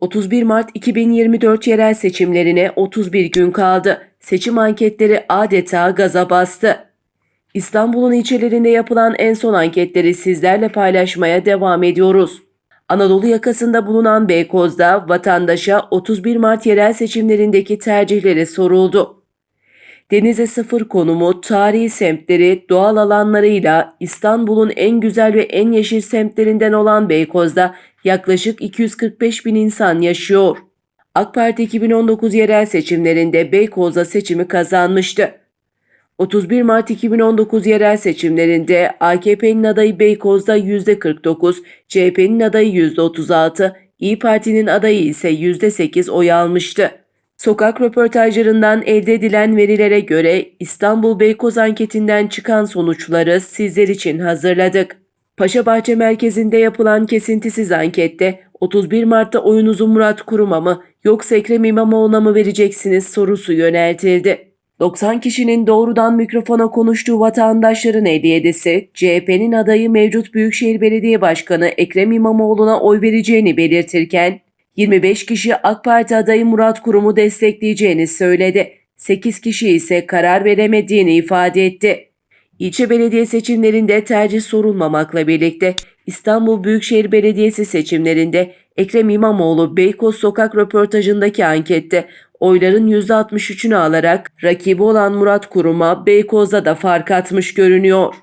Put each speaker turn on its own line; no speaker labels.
31 Mart 2024 yerel seçimlerine 31 gün kaldı. Seçim anketleri adeta gaza bastı. İstanbul'un ilçelerinde yapılan en son anketleri sizlerle paylaşmaya devam ediyoruz. Anadolu yakasında bulunan Beykoz'da vatandaşa 31 Mart yerel seçimlerindeki tercihleri soruldu. Denize sıfır konumu, tarihi semtleri, doğal alanlarıyla İstanbul'un en güzel ve en yeşil semtlerinden olan Beykoz'da yaklaşık 245 bin insan yaşıyor. AK Parti 2019 yerel seçimlerinde Beykoz'da seçimi kazanmıştı. 31 Mart 2019 yerel seçimlerinde AKP'nin adayı Beykoz'da %49, CHP'nin adayı %36, İyi Parti'nin adayı ise %8 oy almıştı. Sokak röportajlarından elde edilen verilere göre İstanbul Beykoz anketinden çıkan sonuçları sizler için hazırladık. Paşabahçe merkezinde yapılan kesintisiz ankette 31 Mart'ta oyunuzu Murat Kurum'a mı yoksa Ekrem İmamoğlu'na mı vereceksiniz sorusu yöneltildi. 90 kişinin doğrudan mikrofona konuştuğu vatandaşların 57'si CHP'nin adayı mevcut Büyükşehir Belediye Başkanı Ekrem İmamoğlu'na oy vereceğini belirtirken 25 kişi AK Parti adayı Murat Kurum'u destekleyeceğini söyledi. 8 kişi ise karar veremediğini ifade etti. İlçe belediye seçimlerinde tercih sorulmamakla birlikte İstanbul Büyükşehir Belediyesi seçimlerinde Ekrem İmamoğlu Beykoz sokak röportajındaki ankette oyların %63'ünü alarak rakibi olan Murat Kurum'a Beykoz'da da fark atmış görünüyor.